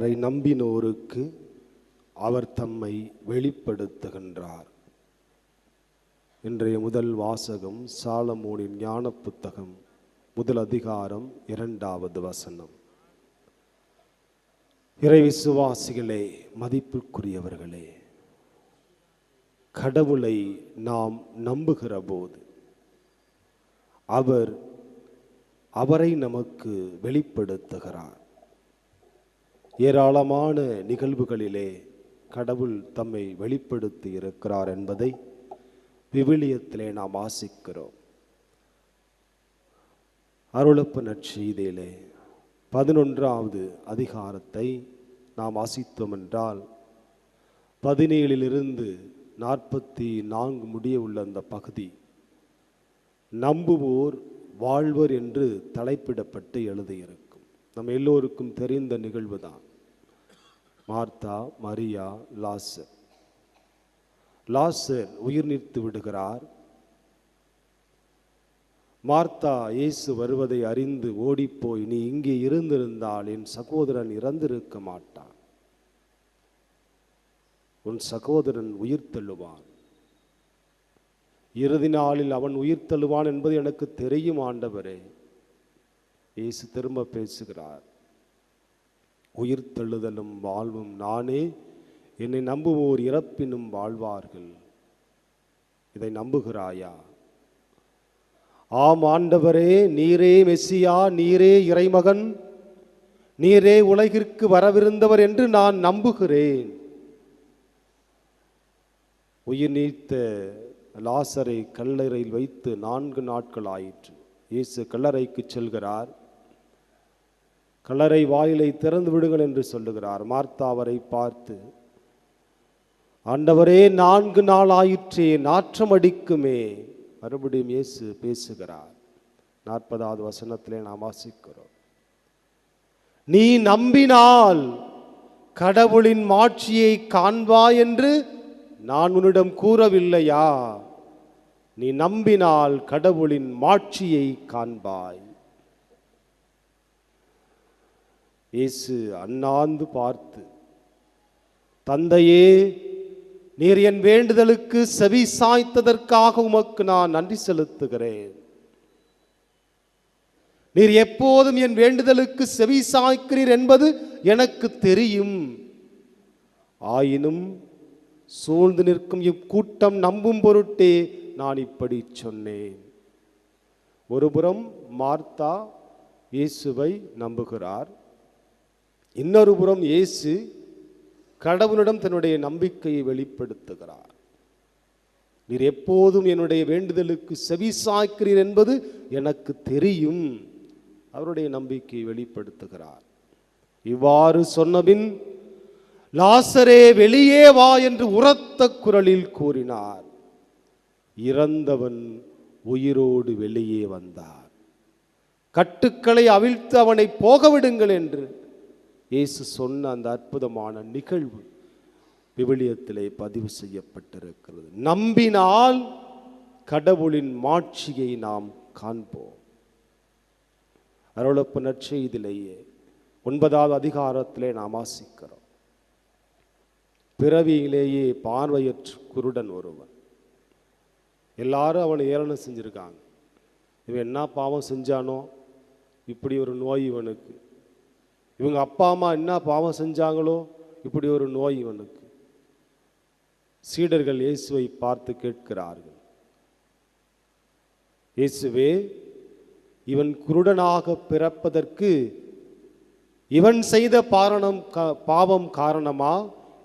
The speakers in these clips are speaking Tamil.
அவரை நம்பினோருக்கு அவர் தம்மை வெளிப்படுத்துகின்றார். இன்றைய முதல் வாசகம் சாலமோனின் ஞான புத்தகம் முதல் அதிகாரம் இரண்டாவது வசனம். இறை விசுவாசிகளே மதிப்புக்குரியவர்களே கடவுளை நாம் நம்புகிற போது அவர் அவரை நமக்கு வெளிப்படுத்துகிறார். ஏராளமான நிகழ்வுகளிலே கடவுள் தம்மை வெளிப்படுத்தி இருக்கிறார் என்பதை விவிலியத்திலே நாம் ஆசிக்கிறோம் அருளப்பு நற்செய்தியிலே பதினொன்றாவது அதிகாரத்தை நாம் வாசித்தோம் என்றால் பதினேழிலிருந்து நாற்பத்தி நான்கு முடிய உள்ள அந்த பகுதி நம்புவோர் வாழ்வர் என்று தலைப்பிடப்பட்டு எழுதியிருக்கும். நம்ம எல்லோருக்கும் தெரிந்த நிகழ்வு தான் மார்த்தா மரியா லாசர். லாசர் உயிர் நீர்த்து விடுகிறார். மார்த்தா இயேசு வருவதை அறிந்து ஓடிப்போய் நீ இங்கே இருந்திருந்தால் என் சகோதரன் இறந்திருக்க மாட்டான். உன் சகோதரன் உயிர் தள்ளுவான். இறுதி நாளில் அவன் உயிர் தள்ளுவான் என்பது எனக்கு தெரியும் ஆண்டவரே. இயேசு திரும்ப பேசுகிறார். உயிர் தள்ளுதலும் வாழ்வும் நானே. என்னை நம்புவோர் இறப்பினும் வாழ்வார்கள். இதை நம்புகிறாயா? ஆம் ஆண்டவரே நீரே மெஸ்ஸியா நீரே இறைமகன். நீரே உலகிற்கு வரவிருந்தவர் என்று நான் நம்புகிறேன். உயிர் நீத்த லாசரை கல்லறையில் வைத்து நான்கு நாட்கள் ஆயிற்று. இயேசு கல்லறைக்கு செல்கிறார். கல்லறை வாயிலை திறந்து விடுங்கள் என்று சொல்லுகிறார். மார்த்தா அவரை பார்த்து ஆண்டவரே நான்கு நாள் ஆயிற்றே நாற்றம் அடிக்குமே. மறுபடியும் இயேசு பேசுகிறார். நாற்பதாவது வசனத்திலே நாம் வாசிக்கிறோம். நீ நம்பினால் கடவுளின் மாட்சியை காண்பா என்று நான் உன்னிடம் கூறவில்லையா? நீ நம்பினால் கடவுளின் மாட்சியை காண்பாய். இயேசு அண்ணாந்து பார்த்து தந்தையே நீர் என் வேண்டுதலுக்கு செவி சாய்த்ததற்காக உமக்கு நான் நன்றி செலுத்துகிறேன். நீர் எப்போதும் என் வேண்டுதலுக்கு செவி சாய்க்கிறீர் என்பது எனக்கு தெரியும். ஆயினும் சூழ்ந்து நிற்கும் இக்கூட்டம் நம்பும் பொருட்டே நான் இப்படி சொன்னேன். ஒருபுறம் மார்த்தா இயேசுவை நம்புகிறார். இன்னொரு புறம் இயேசு கடவுளிடம் தன்னுடைய நம்பிக்கையை வெளிப்படுத்துகிறார். நீர் எப்போதும் என்னுடைய வேண்டுதலுக்கு செவிசாய்க்கிறீர் என்பது எனக்கு தெரியும். அவருடைய நம்பிக்கையை வெளிப்படுத்துகிறார். இவ்வாறு சொன்னபின் லாசரே வெளியே வா என்று உரத்த குரலில் கூறினார். இறந்தவன் உயிரோடு வெளியே வந்தார். கட்டுக்களை அவிழ்த்து அவனை போகவிடுங்கள் என்று இயேசு சொன்ன அந்த அற்புதமான நிகழ்வு விவிலியத்திலே பதிவு செய்யப்பட்டிருக்கிறது. நம்பினால் கடவுளின் மாட்சியை நாம் காண்போம். அருளப்பு நற்செய்திலேயே ஒன்பதாவது அதிகாரத்திலே நாம் வாசிக்கிறோம். பிறவியிலேயே பார்வையற்று குருடன் ஒருவன். எல்லாரும் அவனை ஏளனம் செஞ்சுருக்காங்க. இவன் என்ன பாவம் செஞ்சானோ? இப்படி ஒரு நோய் இவனுக்கு. இவங்க அப்பா அம்மா என்ன பாவம் செஞ்சாங்களோ இப்படி ஒரு நோய் இவனுக்கு. சீடர்கள் இயேசுவை பார்த்து கேட்கிறார்கள். இயேசுவே இவன் குருடனாக பிறப்பதற்கு இவன் செய்த பாரணம் பாவம் காரணமா?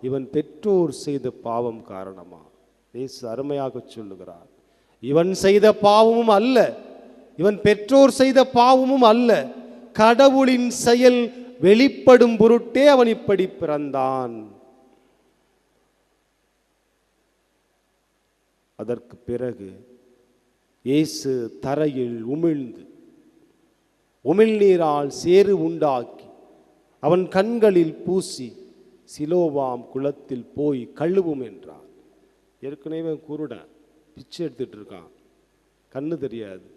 இவன் பெற்றோர் செய்த பாவம் காரணமா? இயேசு அருமையாக சொல்லுகிறார். இவன் செய்த பாவமும் அல்ல. இவன் பெற்றோர் செய்த பாவமும் அல்ல. கடவுளின் செயல் வெளிப்படும் பொருட்டே அவன் இப்படி பிறந்தான். அதற்கு பிறகு இயேசு தரையில் உமிழ்ந்து உமிழ்நீரால் சேறு உண்டாக்கி அவன் கண்களில் பூசி சிலோவாம் குளத்தில் போய் கழுவும் என்றார். ஏற்கனவே குருடன் பிச்சை எடுத்துட்டு இருக்கான். கண்ணு தெரியாது.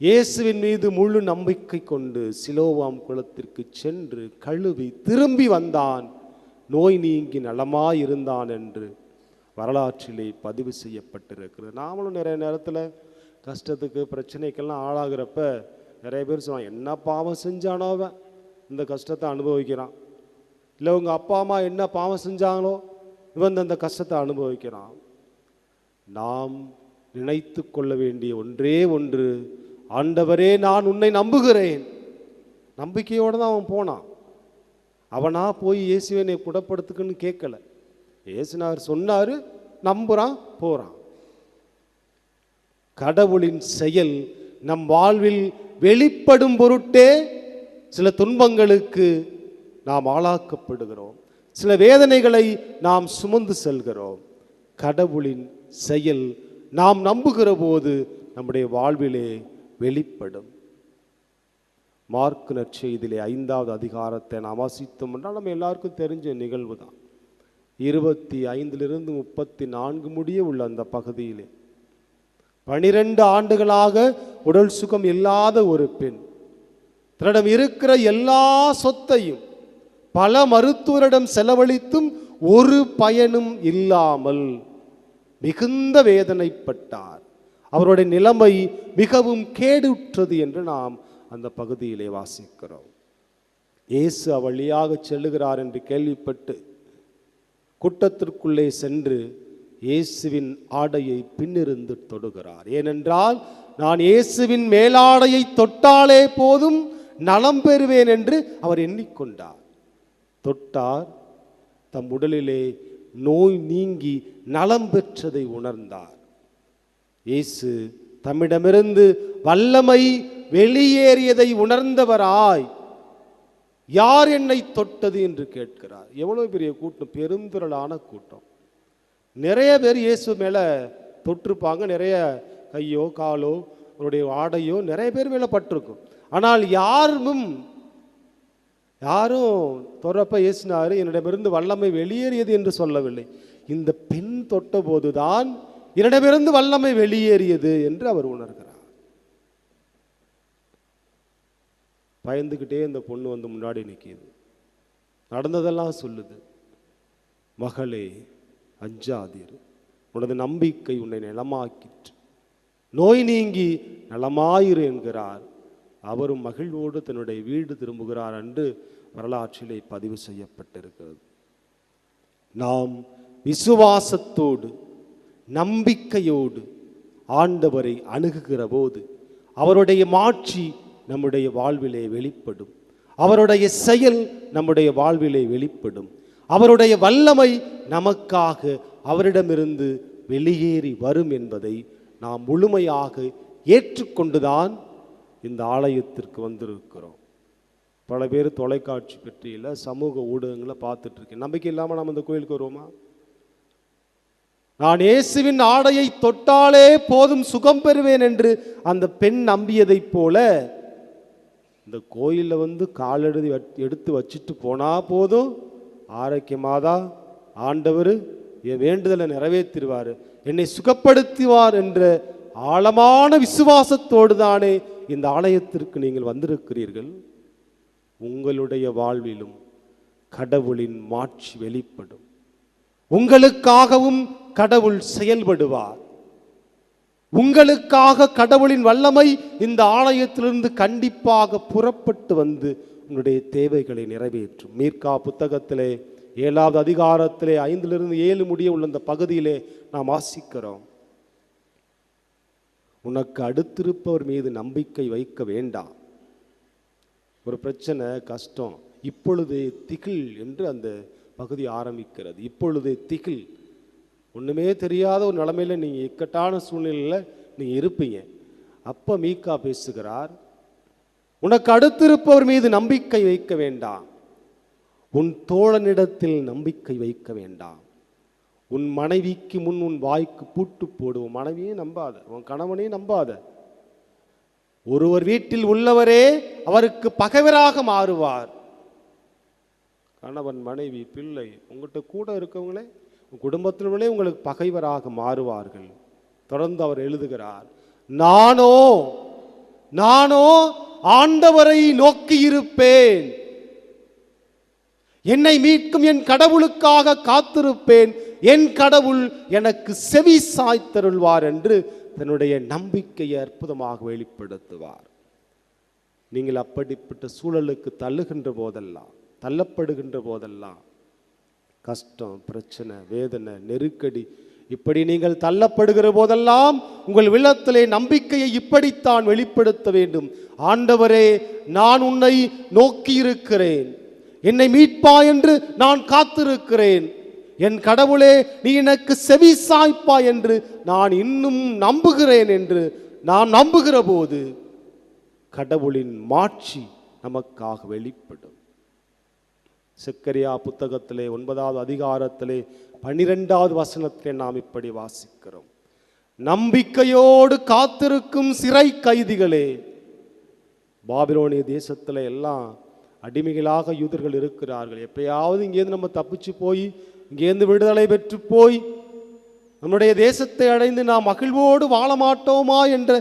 இயேசுவின் மீது முழு நம்பிக்கை கொண்டு சிலோவாம் குளத்திற்கு சென்று கழுவி திரும்பி வந்தான். நோய் நீங்கி நலமாயிருந்தான் என்று வரலாற்றிலே பதிவு செய்யப்பட்டிருக்கிறது. நாமளும் நிறைய நேரத்தில் கஷ்டத்துக்கு பிரச்சனைக்கெல்லாம் ஆளாகிறப்ப நிறைய பேர் சொன்னான் என்ன பாவம் செஞ்சானோ அவன்? இந்த கஷ்டத்தை அனுபவிக்கிறான். இல்லை உங்கள் அப்பா அம்மா என்ன பாவம் செஞ்சாங்களோ இவன் அந்த கஷ்டத்தை அனுபவிக்கிறான். நாம் நினைத்து கொள்ள வேண்டிய ஒன்றே ஒன்று ஆண்டவரே நான் உன்னை நம்புகிறேன். நம்பிக்கையோடு தான் அவன் போனான். அவனா போய் இயேசுவனை என்னை குணப்படுத்துக்குன்னு கேட்கல. இயேசுனார் சொன்னார் நம்புகிறான் போகிறான் கடவுளின் செயல் நம் வாழ்வில் வெளிப்படும் பொருட்டே சில துன்பங்களுக்கு நாம் ஆளாக்கப்படுகிறோம். சில வேதனைகளை நாம் சுமந்து செல்கிறோம். கடவுளின் செயல் நாம் நம்புகிற போது நம்முடைய வாழ்விலே வெளிப்படும். மார்க் நற்செய்தியிலே ஐந்தாவது அதிகாரத்தை நாம் வாசித்தோம் என்றால் நம்ம எல்லாருக்கும் தெரிஞ்ச நிகழ்வு தான். இருபத்தி ஐந்திலிருந்து முப்பத்தி நான்கு முடிய உள்ள அந்த பகுதியிலே. பனிரெண்டு ஆண்டுகளாக உடல் சுகம் இல்லாத ஒரு பெண். தன்னிடம் இருக்கிற எல்லா சொத்தையும் பல மருத்துவரிடம் செலவழித்தும் ஒரு பயனும் இல்லாமல் மிகுந்த வேதனைப்பட்டார். அவருடைய நிலைமை மிகவும் கேடுற்றது என்று நாம் அந்த பகுதியிலே வாசிக்கிறோம். இயேசு வழியாக செல்லுகிறார் என்று கேள்விப்பட்டு கூட்டத்திற்குள்ளே சென்று இயேசுவின் ஆடையை பின்னிருந்து தொடுகிறார். ஏனென்றால் நான் இயேசுவின் மேலாடையை தொட்டாலே போதும் நலம் பெறுவேன் என்று அவர் எண்ணிக்கொண்டார். தொட்டார் தம் உடலிலே நோய் நீங்கி நலம் பெற்றதை உணர்ந்தார். இயேசு தம்மிடமிருந்து வல்லமை வெளியேறியதை உணர்ந்தவராய் யார் என்னை தொட்டது என்று கேட்கிறார். எவ்வளவு பெரிய கூட்டம் பெருந்திரளான கூட்டம். நிறைய பேர் இயேசு மேலே தொட்டிருப்பாங்க. நிறைய கையோ காலோ அவருடைய ஆடையோ நிறைய பேர் மேலே பட்டிருக்கும். ஆனால் யாரும் யாரும் தொடரப்ப இயேசுனாரு என்னிடமிருந்து வல்லமை வெளியேறியது என்று சொல்லவில்லை. இந்த பெண் தொட்ட போதுதான் என்னிடமிருந்து வல்லமை வெளியேறியது என்று அவர் உணர்கிறார். பயந்துக்கிட்டே இந்த பொண்ணு வந்து முன்னாடி நிற்கிது நடந்ததெல்லாம் சொல்லுது. மகளே அஞ்சாதீர். உனது நம்பிக்கை உன்னை நிலமாக்கிற்று. நோய் நீங்கி நலமாயிரு என்கிறார். அவரும் மகிழ்வோடு தன்னுடைய வீடு திரும்புகிறார் என்று வரலாற்றிலே பதிவு செய்யப்பட்டிருக்கிறது. நாம் விசுவாசத்தோடு நம்பிக்கையோடு ஆண்டவரை அணுகுகிற போது அவருடைய மாட்சி நம்முடைய வாழ்விலே வெளிப்படும். அவருடைய செயல் நம்முடைய வாழ்விலே வெளிப்படும். அவருடைய வல்லமை நமக்காக அவரிடமிருந்து வெளியேறி வரும் என்பதை நாம் முழுமையாக ஏற்றுக்கொண்டுதான் இந்த ஆலயத்திற்கு வந்திருக்கிறோம். பல பேர் தொலைக்காட்சி பற்றியில் சமூக ஊடகங்களை பார்த்துட்ருக்கேன் நம்பிக்கை இல்லாமல் நம்ம இந்த கோயிலுக்கு வருவோமா? நான் இயேசுவின் ஆடையை தொட்டாலே போதும் சுகம் பெறுவேன் என்று அந்த பெண் நம்பியதைப் போல இந்த கோயிலில் வந்து காலெழுதி வச்- எடுத்து வச்சுட்டு போனா போதும். ஆரோக்கியமாதா ஆண்டவர் என் வேண்டுதலை நிறைவேற்றிடுவார். என்னை சுகப்படுத்துவார் என்ற ஆழமான விசுவாசத்தோடு தானே இந்த ஆலயத்திற்கு நீங்கள் வந்திருக்கிறீர்கள். உங்களுடைய வாழ்விலும் கடவுளின் மாட்சி வெளிப்படும். உங்களுக்காகவும் கடவுள் செயல்படுவார். உங்களுக்காக கடவுளின் வல்லமை இந்த ஆலயத்திலிருந்து கண்டிப்பாக புறப்பட்டு வந்து உங்களுடைய தேவைகளை நிறைவேற்றும். மீர்கா புத்தகத்திலே ஏழாவது அதிகாரத்திலே ஐந்திலிருந்து ஏழு முடிய உள்ள இந்த பகுதியிலே நாம் வாசிக்கிறோம். உனக்கு அடுத்திருப்பவர் மீது நம்பிக்கை வைக்க வேண்டாம். ஒரு பிரச்சனை கஷ்டம் இப்பொழுது திகில் என்று அந்த பகுதி ஆரம்பிக்கிறது. இப்பொழுது திகில் ஒன்றுமே தெரியாத ஒரு நிலமையில் நீங்கள் இக்கட்டான சூழ்நிலையில் நீங்கள் இருப்பீங்க. அப்போ மீக்கா பேசுகிறார் உனக்கு அடுத்திருப்பவர் மீது நம்பிக்கை வைக்க வேண்டாம். உன் தோழனிடத்தில் நம்பிக்கை வைக்க வேண்டாம். உன் மனைவிக்கு முன் உன் வாய்க்கு பூட்டு போடு. உன் மனைவியும் நம்பாத. உன் கணவனையும் நம்பாத. ஒருவர் வீட்டில் உள்ளவரே அவருக்கு பகைவராக மாறுவார். கணவன் மனைவி பிள்ளை உங்கள்கிட்ட கூட இருக்கவங்களே உங்க குடும்பத்தினர்களே உங்களுக்கு பகைவராக மாறுவார்கள். தொடர்ந்து அவர் எழுதுகிறார் நானோ நானோ ஆண்டவரை நோக்கி இருப்பேன். என்னை மீட்கும் என் கடவுளுக்காக காத்திருப்பேன். என் கடவுள் எனக்கு செவி சாய்த்தருள்வார் என்று தன்னுடைய நம்பிக்கையை அற்புதமாக வெளிப்படுத்துவார். நீங்கள் அப்படிப்பட்ட சூழலுக்கு தள்ளுகின்ற போதெல்லாம் தள்ளப்படுகின்ற போதெல்லாம் கஷ்டம் பிரச்சனை வேதனை நெருக்கடி இப்படி நீங்கள் தள்ளப்படுகிற போதெல்லாம் உங்கள் உள்ளத்திலே நம்பிக்கையை இப்படித்தான் வெளிப்படுத்த வேண்டும். ஆண்டவரே நான் உன்னை நோக்கி இருக்கிறேன் என்னை மீட்பா என்று நான் காத்திருக்கிறேன். என் கடவுளே நீ எனக்கு செவி சாய்ப்பா என்று நான் இன்னும் நம்புகிறேன் என்று நான் நம்புகிற போது கடவுளின் மாட்சி நமக்காக வெளிப்படும். செக்கரியா புத்தகத்திலே ஒன்பதாவது அதிகாரத்திலே பன்னிரெண்டாவது வசனத்திலே நாம் இப்படி வாசிக்கிறோம். நம்பிக்கையோடு காத்திருக்கும் சிறை கைதிகளே பாபிலோனிய தேசத்துல எல்லாம் அடிமைகளாக யூதர்கள் இருக்கிறார்கள். எப்பயாவது இங்கேருந்து நம்ம தப்பிச்சு போய் இங்கேருந்து விடுதலை பெற்று போய் நம்முடைய தேசத்தை அடைந்து நாம் மகிழ்வோடு வாழ மாட்டோமா என்ற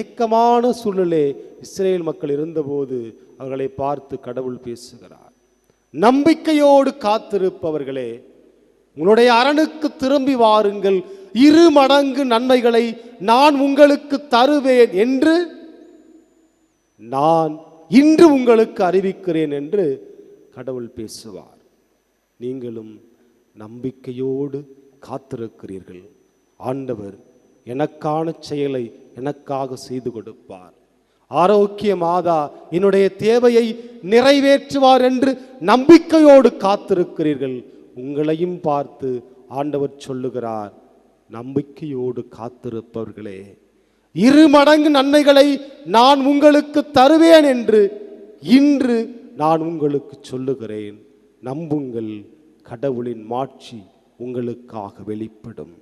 ஏக்கமான சூழ்நிலை இஸ்ரேல் மக்கள் இருந்தபோது அவர்களை பார்த்து கடவுள் பேசுகிறார். நம்பிக்கையோடு காத்திருப்பவர்களே உங்களுடைய அரணுக்கு திரும்பி வாருங்கள். இரு மடங்கு நன்மைகளை நான் உங்களுக்கு தருவேன் என்று நான் இன்று உங்களுக்கு அறிவிக்கிறேன் என்று கடவுள் பேசுவார். நீங்களும் நம்பிக்கையோடு காத்திருக்கிறீர்கள். ஆண்டவர் எனக்கான செயலை எனக்காக செய்து கொடுப்பார். ஆரோக்கிய மாதா என்னுடைய தேவையை நிறைவேற்றுவார் என்று நம்பிக்கையோடு காத்திருக்கிறீர்கள். உங்களையும் பார்த்து ஆண்டவர் சொல்லுகிறார் நம்பிக்கையோடு காத்திருப்பவர்களே இரு மடங்கு நன்மைகளை நான் உங்களுக்கு தருவேன் என்று இன்று நான் உங்களுக்கு சொல்லுகிறேன். நம்புங்கள் கடவுளின் மாட்சி உங்களுக்காக வெளிப்படும்.